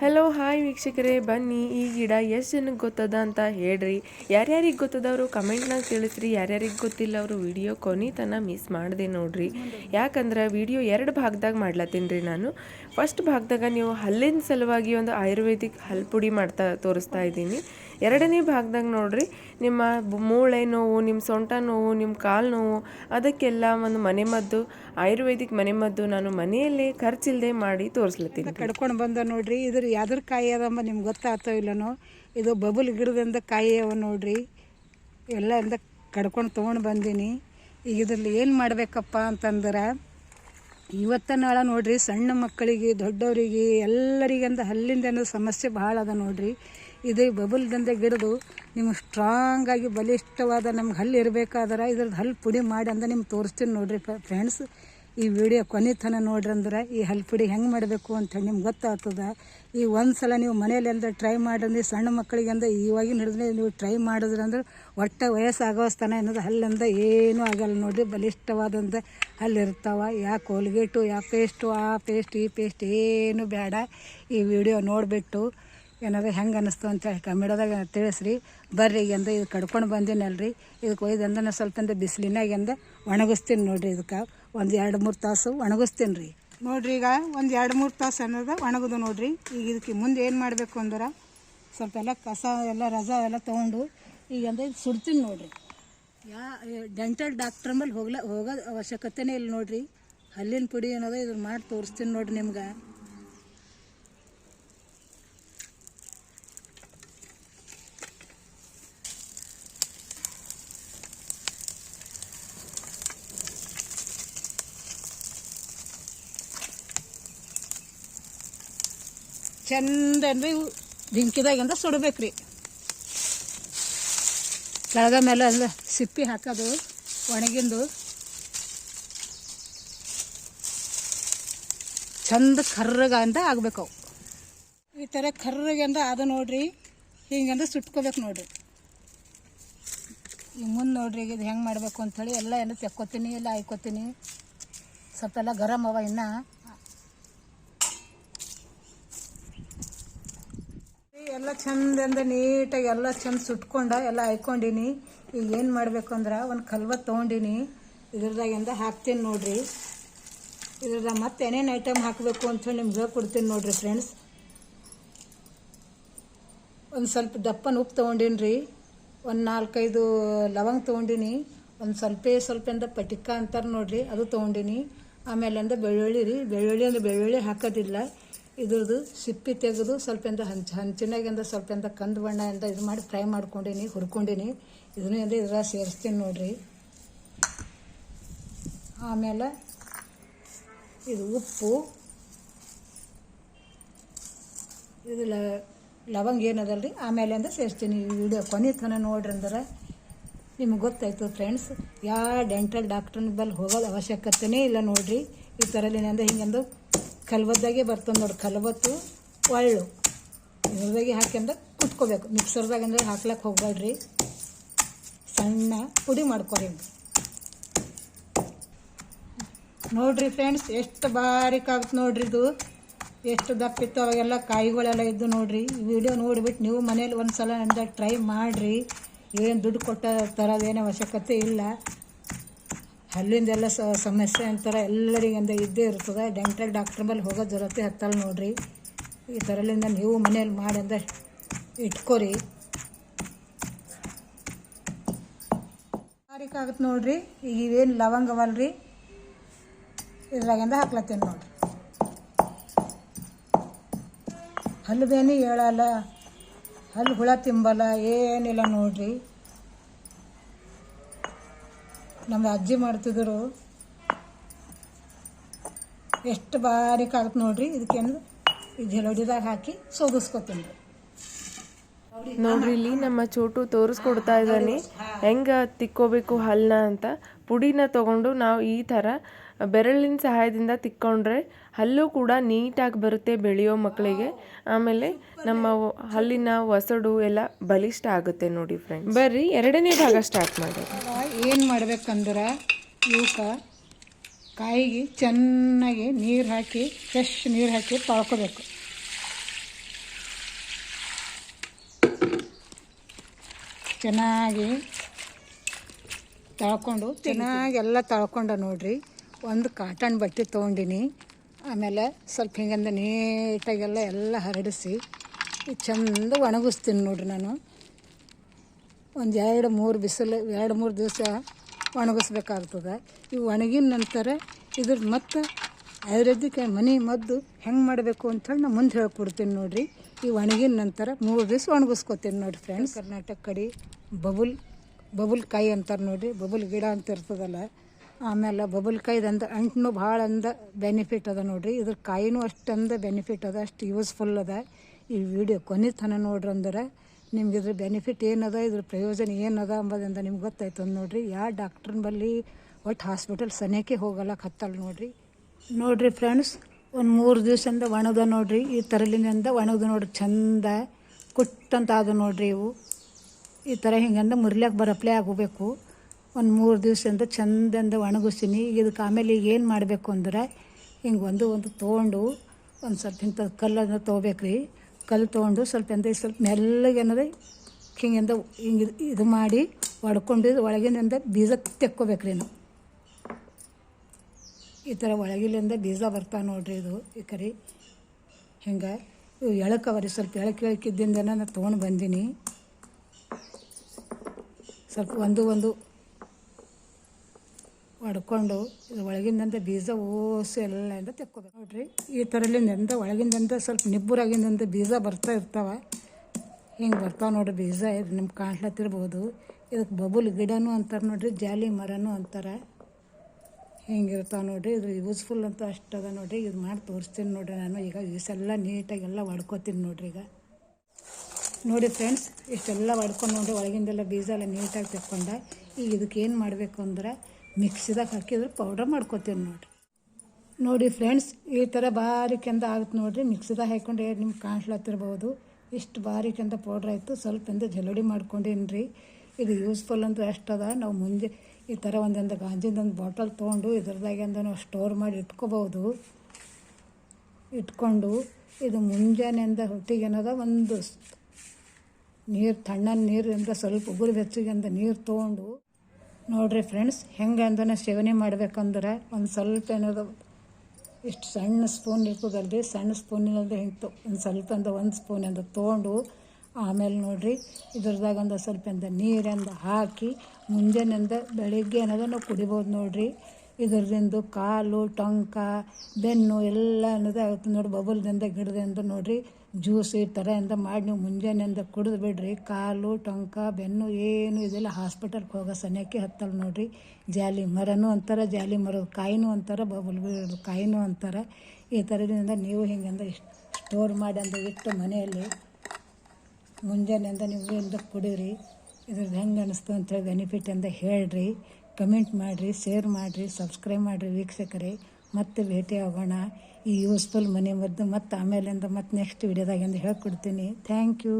Hello hi ವೀಕ್ಷಕರೇ, ಬನ್ನಿ, ಈ ಗಿಡ ಎಷ್ಟು ಜನಕ್ಕೆ ಗೊತ್ತದ ಅಂತ ಹೇಳ್ರಿ. ಯಾರ್ಯಾರಿಗೆ ಗೊತ್ತದವರು ಕಮೆಂಟ್ನಾಗ ತಿಳಿಸ್ರಿ. ಯಾರ್ಯಾರಿಗೆ ಗೊತ್ತಿಲ್ಲ ಅವರು ವಿಡಿಯೋ ಕೊನಿತನ ಮಿಸ್ ಮಾಡಿದೆ ನೋಡ್ರಿ. ಯಾಕಂದ್ರೆ ವಿಡಿಯೋ ಎರಡು ಭಾಗದಾಗ ಮಾಡ್ಲತ್ತೀನಿ ರೀ ನಾನು. ಫಸ್ಟ್ ಭಾಗದಾಗ ನೀವು ಹಲ್ಲಿನ ಸಲುವಾಗಿ ಒಂದು ಆಯುರ್ವೇದಿಕ್ ಹಲ್ಪುಡಿ ಪುಡಿ ಮಾಡ್ತಾ ತೋರಿಸ್ತಾ ಇದ್ದೀನಿ. ಎರಡನೇ ಭಾಗದಾಗ ನೋಡ್ರಿ ನಿಮ್ಮ ಮೂಳೆ ನೋವು ನಿಮ್ಮ ಸೊಂಟ ನೋವು ನಿಮ್ಮ ಕಾಲು ನೋವು ಅದಕ್ಕೆಲ್ಲ ಒಂದು ಮನೆಮದ್ದು ಆಯುರ್ವೇದಿಕ್ ಮನೆಮದ್ದು ನಾನು ಮನೆಯಲ್ಲೇ ಖರ್ಚಿಲ್ಲದೆ ಮಾಡಿ ತೋರಿಸ್ಲತ್ತೀನಿ ಕಡ್ಕೊಂಡು ಬಂದ ನೋಡ್ರಿ ಇದ್ರ ಯಾವ್ದ್ರ ಕಾಯಿ ಅದಮ್ಮ ನಿಮ್ಗೆ ಗೊತ್ತಾಗ್ತೋ ಇಲ್ಲನೋ ಇದು ಬಬುಲ್ ಗಿಡದಿಂದ ಕಾಯಿ ಅವ ನೋಡ್ರಿ ಎಲ್ಲ ಇಂದ ಕಡ್ಕೊಂಡು ತೊಗೊಂಡು ಬಂದೀನಿ. ಈಗ ಇದ್ರಲ್ಲಿ ಏನು ಮಾಡಬೇಕಪ್ಪ ಅಂತಂದ್ರೆ ಇವತ್ತ ನಾಳೆ ನೋಡ್ರಿ ಸಣ್ಣ ಮಕ್ಕಳಿಗೆ ದೊಡ್ಡವರಿಗೆ ಎಲ್ಲರಿಗಂದ ಹಲ್ಲಿಂದ ಸಮಸ್ಯೆ ಭಾಳ ಅದ ನೋಡ್ರಿ. ಇದು ದಂದೆ ಗಿಡದು ನಿಮ್ಗೆ ಸ್ಟ್ರಾಂಗ್ ಆಗಿ ಬಲಿಷ್ಠವಾದ ನಮ್ಗೆ ಹಲ್ಲು ಇರಬೇಕಾದ್ರೆ ಇದ್ರದ್ದು ಹಲ್ಲು ಪುಡಿ ಮಾಡಿ ಅಂದ ನಿಮ್ಗೆ ತೋರಿಸ್ತೀನಿ ನೋಡ್ರಿ ಫ್ರೆಂಡ್ಸ್ ಈ ವಿಡಿಯೋ ಕೊನೆತನ ನೋಡ್ರಿ ಅಂದ್ರೆ ಈ ಹಲ್ಲು ಪುಡಿ ಹೆಂಗೆ ಮಾಡಬೇಕು ಅಂತೇಳಿ ನಿಮ್ಗೆ ಗೊತ್ತಾಗ್ತದೆ. ಈ ಒಂದು ಸಲ ನೀವು ಮನೇಲಿ ಅಂದ್ರೆ ಟ್ರೈ ಮಾಡಿದ್ರೆ ಸಣ್ಣ ಮಕ್ಕಳಿಗೆ ಅಂದ್ರೆ ಇವಾಗಿನ ಹಿಡಿದ್ರೆ ನೀವು ಟ್ರೈ ಮಾಡಿದ್ರೆ ಅಂದ್ರೆ ಒಟ್ಟು ವಯಸ್ಸಾಗೋಸ್ತನ ಅನ್ನೋದು ಹಲ್ಲಂದ ಏನೂ ಆಗಲ್ಲ ನೋಡಿರಿ. ಬಲಿಷ್ಠವಾದಂಥ ಹಲ್ಲು ಇರ್ತಾವ. ಯಾ ಕೋಲ್ಗೇಟು ಯಾ ಪೇಸ್ಟು ಆ ಪೇಸ್ಟ್ ಈ ಪೇಸ್ಟ್ ಏನು ಬೇಡ. ಈ ವಿಡಿಯೋ ನೋಡಿಬಿಟ್ಟು ಏನಾದ್ರು ಹೆಂಗೆ ಅನ್ನಿಸ್ತು ಅಂತೇಳಿ ಕಮ್ಮಿಡೋದಾಗ ತಿಳಿಸ್ರಿ. ಬರ್ರಿ ಎಂದು ಇದು ಕಡ್ಕೊಂಡು ಬಂದಿನಲ್ರಿ. ಇದಕ್ಕೆ ಒಯ್ದಂದ ನಾನು ಸ್ವಲ್ಪ ಅಂದ್ರೆ ಬಿಸಿಲಿನಾಗೆಂದ ಒಣಗಿಸ್ತೀನಿ ನೋಡಿರಿ ಇದಕ್ಕೆ. ಒಂದು ಎರಡು ಮೂರು ತಾಸು ಒಣಗಿಸ್ತೀನಿ ರೀ ನೋಡ್ರಿ ಈಗ ಒಂದು ಎರಡು ಮೂರು ತಾಸು ಅನ್ನೋದು ಒಣಗುದು ನೋಡ್ರಿ. ಈಗ ಇದಕ್ಕೆ ಮುಂದೆ ಏನು ಮಾಡಬೇಕು ಅಂದ್ರೆ ಸ್ವಲ್ಪ ಎಲ್ಲ ಕಸ ಎಲ್ಲ ರಸ ಎಲ್ಲ ತೊಗೊಂಡು ಈಗ ಅಂದ್ರೆ ಇದು ಸುಡ್ತೀನಿ ನೋಡ್ರಿ. ಯಾ ಡೆಂಟಲ್ ಡಾಕ್ಟ್ರ್ ಮೇಲೆ ಹೋಗ್ಲ ಹೋಗೋದು ಅವಶ್ಯಕತೆನೇ ಇಲ್ಲ ನೋಡ್ರಿ. ಹಲ್ಲಿನ ಪುಡಿ ಅನ್ನೋದು ಇದು ಮಾಡಿ ತೋರಿಸ್ತೀನಿ ನೋಡ್ರಿ ನಿಮ್ಗೆ. ಚಂದ ಅಂದ್ರೆ ಇವು ಬೆಂಕಿದಾಗಿಂದ ಸುಡಬೇಕ್ರಿ. ಕೆಳಗ ಮೇಲೆ ಅಲ್ಲ, ಸಿಪ್ಪಿ ಹಾಕೋದು, ಒಣಗಿಂದು. ಚಂದ ಕರ್ರಗ ಅಂತ ಆಗ್ಬೇಕು ಅವು ಈ ಥರ ಕರ್ರಗಂದ ಅದು ನೋಡ್ರಿ, ಹಿಂಗಂದ ಸುಟ್ಕೋಬೇಕು ನೋಡ್ರಿ. ಈಗ ಮುಂದೆ ನೋಡ್ರಿ, ಈಗ ಇದು ಹೆಂಗೆ ಮಾಡಬೇಕು ಅಂಥೇಳಿ ಎಲ್ಲ ಏನು ತೆಕ್ಕೋತೀನಿ, ಎಲ್ಲ ಹಾಯ್ಕೋತೀನಿ. ಸ್ವಲ್ಪ ಎಲ್ಲ ಗರಮ್ ಅವ ಇನ್ನು. ಎಲ್ಲ ಚಂದಿಂದ ನೀಟಾಗಿ ಎಲ್ಲ ಚಂದ ಸುಟ್ಕೊಂಡ ಎಲ್ಲ ಹಾಯ್ಕೊಂಡಿನಿ. ಈಗ ಏನು ಮಾಡಬೇಕು ಅಂದ್ರೆ ಒಂದು ಕಲ್ವ ತೊಗೊಂಡಿನಿ. ಇದ್ರದಾಗಿಂದ ಹಾಕ್ತೀನಿ ನೋಡ್ರಿ. ಇದ್ರದಾಗ ಮತ್ತೆ ಏನೇನು ಐಟಮ್ ಹಾಕಬೇಕು ಅಂತ ನಿಮ್ಗೆ ಹೇಳ್ಕೊಡ್ತೀನಿ ನೋಡ್ರಿ ಫ್ರೆಂಡ್ಸ್ ಒಂದು ಸ್ವಲ್ಪ ದಪ್ಪನ ಉಪ್ಪು ತೊಗೊಂಡಿನಿ ರೀ ಒಂದು ನಾಲ್ಕೈದು ಲವಂಗ ತೊಗೊಂಡಿನಿ. ಒಂದು ಸ್ವಲ್ಪ ಸ್ವಲ್ಪ ಎಂದ ಪಟಿಕ ಅಂತಾರೆ ನೋಡ್ರಿ, ಅದು ತೊಗೊಂಡಿನಿ. ಆಮೇಲೆ ಅಂದ ಬೆಳ್ಳುಳ್ಳಿ ರೀ. ಬೆಳ್ಳುಳ್ಳಿ ಅಂದ್ರೆ ಬೆಳ್ಳುಳ್ಳಿ ಹಾಕೋದಿಲ್ಲ. ಇದ್ರದ್ದು ಸಿಪ್ಪಿ ತೆಗೆದು ಸ್ವಲ್ಪ ಎಂದ ಹಂಚ, ಹಂಚಿನಾಗಿಂದ ಸ್ವಲ್ಪ ಎಂದ ಕಂದು ಬಣ್ಣದಿಂದ ಇದು ಮಾಡಿ ಫ್ರೈ ಮಾಡ್ಕೊಂಡೀನಿ, ಹುರ್ಕೊಂಡೀನಿ. ಇದನ್ನು ಇದ್ರ ಸೇರಿಸ್ತೀನಿ ನೋಡ್ರಿ. ಆಮೇಲೆ ಇದು ಉಪ್ಪು. ಇದು ಲವಂಗ ಏನದಲ್ಲ ರೀ ಆಮೇಲೆ ಅಂದ್ರೆ ಸೇರಿಸ್ತೀನಿ. ವಿಡಿಯೋ ಕೊನೆ ತನಕ ನೋಡ್ರಿ ಅಂದ್ರೆ ನಿಮ್ಗೆ ಗೊತ್ತಾಯ್ತು ಫ್ರೆಂಡ್ಸ್. ಯಾವ ಡೆಂಟಲ್ ಡಾಕ್ಟ್ರನ ಬಲ್ಲಿ ಹೋಗೋದು ಅವಶ್ಯಕತೆನೇ ಇಲ್ಲ ನೋಡ್ರಿ. ಈ ಥರಲಿನಿಂದ ಹಿಂಗಂದು ಕಲ್ಬದ್ದಾಗೆ ಬರ್ತದೆ ನೋಡಿ ಕಲ್ಬತ್ತು ಒಳ್ಳು. ಇದ್ರದಾಗೆ ಹಾಕ್ಯಂದ್ರೆ ಕುಟ್ಕೋಬೇಕು ಮಿಕ್ಸರ್ದಾಗ ಅಂದ್ರೆ ಹಾಕ್ಲಕ್ಕೆ ಹೋಗ್ಬೇಡ್ರಿ ಸಣ್ಣ ಪುಡಿ ಮಾಡ್ಕೊರಿ ನೋಡ್ರಿ ಫ್ರೆಂಡ್ಸ್, ಎಷ್ಟು ಬಾರಿಕಾಗುತ್ತೆ ನೋಡ್ರಿ ಇದು. ಎಷ್ಟು ದಪ್ಪಿತ್ತು ಅವಾಗೆಲ್ಲ ಕಾಯಿಗಳೆಲ್ಲ ಇದ್ದು ನೋಡ್ರಿ. ವಿಡಿಯೋ ನೋಡಿಬಿಟ್ಟು ನೀವು ಮನೇಲಿ ಒಂದು ಸಲ ನಂದ ಟ್ರೈ ಮಾಡಿರಿ. ಏನು ದುಡ್ಡು ಕೊಟ್ಟ ತರೋದೇನು ಅವಶ್ಯಕತೆ ಇಲ್ಲ. ಹಲ್ಲಿಂದೆಲ್ಲ ಸ, ಸಮಸ್ಯೆ ಅಂತಾರೆ. ಎಲ್ಲರಿಗಿಂದ ಇದ್ದೇ ಇರ್ತದೆ. ಡೆಂಟಲ್ ಡಾಕ್ಟ್ರ್ ಮೇಲೆ ಹೋಗೋ ಜರತೆ ಹತ್ತಲ್ಲ ನೋಡ್ರಿ. ಈ ಥರಲಿಂದ ನೀವು ಮನೇಲಿ ಮಾಡಿ ಅಂದ ಇಟ್ಕೊರಿ ಆಗುತ್ತೆ ನೋಡ್ರಿ. ಈಗ ಇವೇನು ಲವಂಗವಲ್ರಿ ಇದ್ರಾಗಿಂದ ಹಾಕ್ಲತ್ತೇನೆ ನೋಡ್ರಿ. ಹಲ್ಲು ಬೇನಿ ಹೇಳಲ್ಲ. ಹಲ್ಲು ಹುಳ ತಿಂಬಲ್ಲ. ಏನಿಲ್ಲ ನೋಡ್ರಿ. ನಮ್ಮ ಅಜ್ಜಿ ಮಾಡ್ತಿದ್ರು. ಎಷ್ಟು ಬಾರಿ ಆಗುತ್ತೆ ನೋಡ್ರಿ ಇದಕ್ಕೇನು ಜಲೋಡಿದಾಗ ಹಾಕಿ ಸೋಗಿಸ್ಕೊತೀನಿ. ರೀ ನೋಡ್ರಿ ಇಲ್ಲಿ ನಮ್ಮ ಚೋಟು ತೋರಿಸ್ಕೊಡ್ತಾ ಇದ್ದಾನೆ. ಹೆಂಗ ತಿಕ್ಕೋಬೇಕು ಹಲ್ಲನ್ನ ಅಂತ. ಪುಡಿನ ತಗೊಂಡು ನಾವು ಈ ಥರ ಬೆರಳಿನ ಸಹಾಯದಿಂದ ತಿಕ್ಕೊಂಡ್ರೆ ಹಲ್ಲು ಕೂಡ ನೀಟಾಗಿ ಬರುತ್ತೆ ಬೆಳೆಯೋ ಮಕ್ಕಳಿಗೆ. ಆಮೇಲೆ ನಮ್ಮ ಹಲ್ಲಿನ ಒಸಡು ಎಲ್ಲ ಬಲಿಷ್ಠ ಆಗುತ್ತೆ ನೋಡಿ ಫ್ರೆಂಡ್ಸ್ ಬರ್ರಿ ಎರಡನೇ ಭಾಗ ಸ್ಟಾರ್ಟ್ ಮಾಡಿ ಏನು ಮಾಡ್ಬೇಕಂದ್ರೆ ಇವಕ್ಕೆ ಕಾಯಿಗೆ ಚೆನ್ನಾಗಿ ನೀರು ಹಾಕಿ ಫ್ರೆಶ್ ನೀರು ಹಾಕಿ ತೊಳ್ಕೊಬೇಕು. ಚೆನ್ನಾಗಿ ತಳ್ಕೊಂಡು ಚೆನ್ನಾಗಿ ಎಲ್ಲ ತಳ್ಕೊಂಡ ನೋಡ್ರಿ. ಒಂದು ಕಾಟನ್ ಬಟ್ಟೆ ತೊಗೊಂಡಿನಿ. ಆಮೇಲೆ ಸ್ವಲ್ಪ ಹಿಂಗಂದ ನೀಟಾಗೆಲ್ಲ ಎಲ್ಲ ಹರಡಿಸಿ ಚಂದ ಒಣಗಿಸ್ತೀನಿ ನೋಡ್ರಿ ನಾನು. ಒಂದು ಎರಡು ಮೂರು ಬಿಸಿಲು, ಎರಡು ಮೂರು ದಿವಸ ಒಣಗಿಸ್ಬೇಕಾಗ್ತದೆ. ಇವು ಒಣಗಿದ ನಂತರ ಇದ್ರ ಮತ್ತು ಆಯುರ್ವೇದಿಕ್ ಮನೆ ಮದ್ದು ಹೆಂಗೆ ಮಾಡಬೇಕು ಅಂಥೇಳಿ ನಾನು ಮುಂದೆ ಹೇಳ್ಕೊಡ್ತೀನಿ ನೋಡಿರಿ. ಈ ಒಣಗಿದ ನಂತರ ಮೂರು ದಿವಸ ಒಣಗಿಸ್ಕೊತೀನಿ ನೋಡಿ ಫ್ರೆಂಡ್ಸ್ ಕರ್ನಾಟಕ ಕಡೆ ಬಬುಲ್ ಬಬುಲ್ ಕಾಯಿ ಅಂತಾರೆ ನೋಡಿರಿ. ಬಬುಲ್ ಗಿಡ ಅಂತ ಇರ್ತದಲ್ಲ ಆಮೇಲೆ ಬಬಲ್ಕಾಯ್ದಂದ ಅಂಟು ಭಾಳ ಅಂದ ಬೆನಿಫಿಟ್ ಅದ ನೋಡ್ರಿ. ಇದ್ರ ಕಾಯಿನೂ ಅಷ್ಟಂದ ಬೆನಿಫಿಟ್ ಅದ, ಅಷ್ಟು ಯೂಸ್ಫುಲ್ ಅದ. ಈ ವಿಡಿಯೋ ಕೊನೆ ತನ ನೋಡ್ರಿ ಅಂದ್ರೆ, ನಿಮ್ಗೆ ಇದ್ರ ಬೆನಿಫಿಟ್ ಏನದ, ಇದ್ರ ಪ್ರಯೋಜನ ಏನದ ಅಂಬೋದಿಂದ ನಿಮ್ಗೆ ಗೊತ್ತಾಯ್ತದ ನೋಡ್ರಿ. ಯಾವ ಡಾಕ್ಟ್ರನ ಬಲ್ಲಿ ಒಟ್ಟು ಹಾಸ್ಪಿಟಲ್ ಸನೇಕೆ ಹೋಗಲ್ಲ ಹತ್ತಲ್ಲ ನೋಡ್ರಿ. ನೋಡ್ರಿ ಫ್ರೆಂಡ್ಸ್ ಒಂದು ಮೂರು ದಿವಸದಿಂದ ಒಣದ ನೋಡ್ರಿ. ಈ ತರಲಿನಿಂದ ಒಣದ ನೋಡ್ರಿ, ಚಂದ ಕುಟ್ಟಂತ ಅದು ನೋಡ್ರಿ ಇವು. ಈ ಥರ ಹಿಂಗಂದ ಮುರ್ಲ್ಯಾಕ ಬರಪ್ಲೆ ಆಗೋಬೇಕು. ಒಂದು ಮೂರು ದಿವಸದಿಂದ ಚಂದಂದ ಒಣಗಿಸ್ತೀನಿ. ಈಗ ಇದಕ್ಕೆ ಆಮೇಲೆ ಈಗ ಏನು ಮಾಡಬೇಕು ಅಂದ್ರೆ, ಹಿಂಗೆ ಒಂದು ಒಂದು ತೊಗೊಂಡು ಒಂದು ಸ್ವಲ್ಪ ಇಂಥ ಕಲ್ಲನ್ನು ತೊಗೋಬೇಕ್ರಿ. ಕಲ್ಲು ತೊಗೊಂಡು ಸ್ವಲ್ಪ ಎಂದ ಸ್ವಲ್ಪ ಮೆಲ್ಲಗೆ ಅನ್ನೋದು ಹಿಂಗಿಂದ ಹಿಂಗೆ ಇದು ಮಾಡಿ ಒಡ್ಕೊಂಡು ಒಳಗಿನಿಂದ ಬೀಜ ತೆಕ್ಕೋಬೇಕ್ರಿ ನಾವು. ಈ ಥರ ಒಳಗಿಲಿಂದ ಬೀಜ ಬರ್ತಾವೆ ನೋಡ್ರಿ ಇದು ಈ ಕರಿ. ಹಿಂಗೆ ಇವು ಎಳಕವರಿ ಸ್ವಲ್ಪ ಎಳಕ್ಕೆ ಎಳಕಿದ್ದಿಂದ ನಾನು ತೊಗೊಂಡು ಬಂದೀನಿ. ಸ್ವಲ್ಪ ಒಂದು ಒಂದು ಹೊಡ್ಕೊಂಡು ಒಳಗಿಂದಂತ ಬೀಜ ಓಸು ಎಲ್ಲ ತೆಕ್ಕೋಬೇಕು. ನೋಡ್ರಿ, ಈ ಥರಲಿಂದ ಒಳಗಿಂದಂತ ಸ್ವಲ್ಪ ನಿಬ್ಬರಾಗಿಂದಂತ ಬೀಜ ಬರ್ತಾ ಇರ್ತಾವೆ. ಹಿಂಗೆ ಬರ್ತಾವೆ ನೋಡ್ರಿ ಬೀಜ, ಇದು ನಿಮ್ಗೆ ಕಾಣ್ಲತ್ತಿರ್ಬೋದು. ಇದಕ್ಕೆ ಬಬುಲ್ ಗಿಡನೂ ಅಂತಾರೆ ನೋಡ್ರಿ, ಜಾಲಿ ಮರನೂ ಅಂತಾರೆ. ಹಿಂಗಿರ್ತಾವೆ ನೋಡ್ರಿ, ಇದು ಯೂಸ್ಫುಲ್ ಅಂತ ಅಷ್ಟದ ನೋಡ್ರಿ. ಇದು ಮಾಡಿ ತೋರಿಸ್ತೀನಿ ನೋಡ್ರಿ ನಾನು. ಈಗ ಇಸೆಲ್ಲ ನೀಟಾಗಿ ಎಲ್ಲ ಹೊಡ್ಕೊತೀನಿ ನೋಡ್ರಿ ಈಗ. ನೋಡಿ ಫ್ರೆಂಡ್ಸ್ ಇಷ್ಟೆಲ್ಲ ಹೊಡ್ಕೊಂಡು ನೋಡಿ ಒಳಗಿಂದೆಲ್ಲ ಬೀಜ ಎಲ್ಲ ನೀಟಾಗಿ ತೆಕ್ಕೊಂಡೆ. ಈಗ ಇದಕ್ಕೆ ಏನು ಮಾಡಬೇಕು ಅಂದ್ರೆ ಮಿಕ್ಸಿದಾಗ ಹಾಕಿದ್ರೆ ಪೌಡ್ರ್ ಮಾಡ್ಕೊತೀನಿ ನೋಡ್ರಿ. ನೋಡಿ ಫ್ರೆಂಡ್ಸ್ ಈ ಥರ ಬಾರಿಕೆಂದ ಆಗುತ್ತೆ ನೋಡಿರಿ. ಮಿಕ್ಸಿದಾಗ ಹಾಕ್ಕೊಂಡು ನಿಮ್ಗೆ ಕಾಣಿಸ್ಲತ್ತಿರ್ಬೋದು. ಇಷ್ಟು ಬಾರಿಕೆಂದ ಪೌಡ್ರ್ ಆಯಿತು. ಸ್ವಲ್ಪ ಎಂದ ಜಲಡಿ ಮಾಡ್ಕೊಂಡಿನ್ರಿ. ಇದು ಯೂಸ್ಫುಲ್ ಅಂತ ಅಷ್ಟದ ನಾವು ಮುಂಜೆ ಈ ಥರ ಒಂದೊಂದು ಗಾಂಜಿಂದೊಂದು ಬಾಟಲ್ ತೊಗೊಂಡು ಇದ್ರದಾಗಿಂದ ನಾವು ಸ್ಟೋರ್ ಮಾಡಿ ಇಟ್ಕೋಬೋದು ಇಟ್ಕೊಂಡು ಇದು ಮುಂಜಾನೆಯಿಂದ ಹೊತ್ತಿಗೆ ಏನದ? ಒಂದು ನೀರು, ತಣ್ಣನ ನೀರಿಂದ ಸ್ವಲ್ಪ ಉಗುರು ಬೆಚ್ಚಗಿಂದ ನೀರು ತೊಗೊಂಡು ನೋಡ್ರಿ ಫ್ರೆಂಡ್ಸ್ ಹೆಂಗೆ ಅಂದನ ಸೇವನೆ ಮಾಡ್ಬೇಕಂದ್ರೆ ಒಂದು ಸ್ವಲ್ಪ ಏನದ ಇಷ್ಟು ಸಣ್ಣ ಸ್ಪೂನ್ ಇರ್ತದಲ್ರಿ ಸಣ್ಣ ಸ್ಪೂನಿನಿಂದ ಹಿಂಗೆ ಒಂದು ಸ್ವಲ್ಪ ಅಂದ ಒಂದು ಸ್ಪೂನ್ ಎಂದು ತೊಗೊಂಡು ಆಮೇಲೆ ನೋಡಿರಿ ಇದ್ರದಾಗ ಒಂದು ಸ್ವಲ್ಪ ಅಂದ ನೀರಿಂದ ಹಾಕಿ ಮುಂಜಾನೆಯಿಂದ ಬೆಳಿಗ್ಗೆ ಏನದ ನಾವು ಕುಡಿಬೋದು ನೋಡಿರಿ. ಇದರದಿಂದ ಕಾಲು, ಟೊಂಕ, ಬೆನ್ನು ಎಲ್ಲ ಅನ್ನೋದು ಆಗುತ್ತೆ ನೋಡಿ ಬಬಲ್ದಿಂದ ಗಿಡದಿಂದ ನೋಡ್ರಿ. ಜ್ಯೂಸ್ ಈ ಥರ ಎಂದ ಮಾಡಿ ನೀವು ಮುಂಜಾನೆಯಿಂದ ಕುಡಿದು ಬಿಡ್ರಿ. ಕಾಲು, ಟೊಂಕ, ಬೆನ್ನು, ಏನು ಇದೆಲ್ಲ ಹಾಸ್ಪಿಟಲ್ಗೆ ಹೋಗೋ ಸನಿಯಕ್ಕೆ ಹತ್ತಲ್ಲ ನೋಡ್ರಿ. ಜಾಲಿ ಮರನೂ ಅಂತಾರೆ, ಜಾಲಿ ಮರದ ಕಾಯಿನೂ ಅಂತಾರೆ ಬಬಲ್ ಕಾಯಿನೂ ಅಂತಾರೆ. ಈ ಥರದಿಂದ ನೀವು ಹಿಂಗಂದ ಇಷ್ಟು ಸ್ಟೋರ್ ಮಾಡಿ ಅಂದ ಇಟ್ಟು ಮನೆಯಲ್ಲಿ ಮುಂಜಾನೆಯಿಂದ ನೀವು ಇಂದ ಕುಡೀರಿ. ಇದ್ರದ್ದು ಹೆಂಗೆ ಅನಿಸ್ತು ಅಂತೇಳಿ ಬೆನಿಫಿಟ್ ಅಂತ ಹೇಳ್ರಿ. ಕಮೆಂಟ್ ಮಾಡಿರಿ ಶೇರ್ ಮಾಡಿರಿ ಸಬ್ಸ್ಕ್ರೈಬ್ ಮಾಡಿರಿ ವೀಕ್ಷಕರೇ. ಮತ್ತೆ ಭೇಟಿ ಆಗೋಣ. ಈ ಯೂಸ್ಫುಲ್ ಮನೆ ಮದ್ದು ಮತ್ತು ಆಮೇಲಿಂದ ಮತ್ತೆ ನೆಕ್ಸ್ಟ್ ವಿಡಿಯೋದಾಗಿಂದ ಹೇಳ್ಕೊಡ್ತೀನಿ. Thank you